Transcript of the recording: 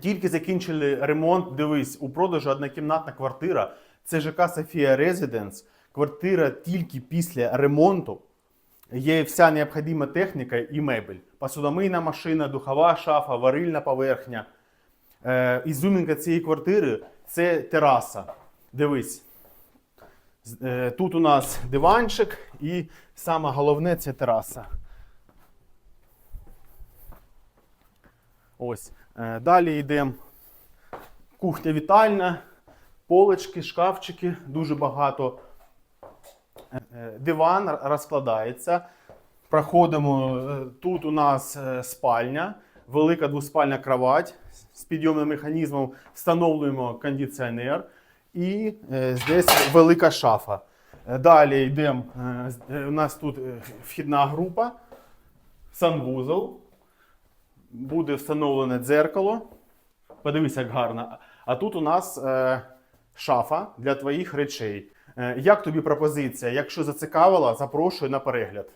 Тільки закінчили ремонт. Дивись, у продажу однокімнатна квартира. Це ЖК Софія Резиденс. Квартира тільки після ремонту. Є вся необхідна техніка і мебель. Посудомийна машина, духова шафа, варильна поверхня. Е, ізюмінка цієї квартири це тераса. Дивись. Е, Тут у нас диванчик і саме головне це тераса. Ось. Е, Далі йдемо. Кухня вітальна, полички, шкафчики, дуже багато. Е, е, Диван розкладається. Проходимо. Тут у нас спальня, велика двоспальна кровать з підйомним механізмом. Встановлюємо кондиціонер. І здесь велика шафа. Далі йдемо. У нас тут вхідна група, санвузол. Буде встановлене дзеркало. Подивись, як гарно. А тут у нас е, шафа для твоїх речей. Е, як тобі пропозиція? Якщо зацікавила, запрошую на перегляд.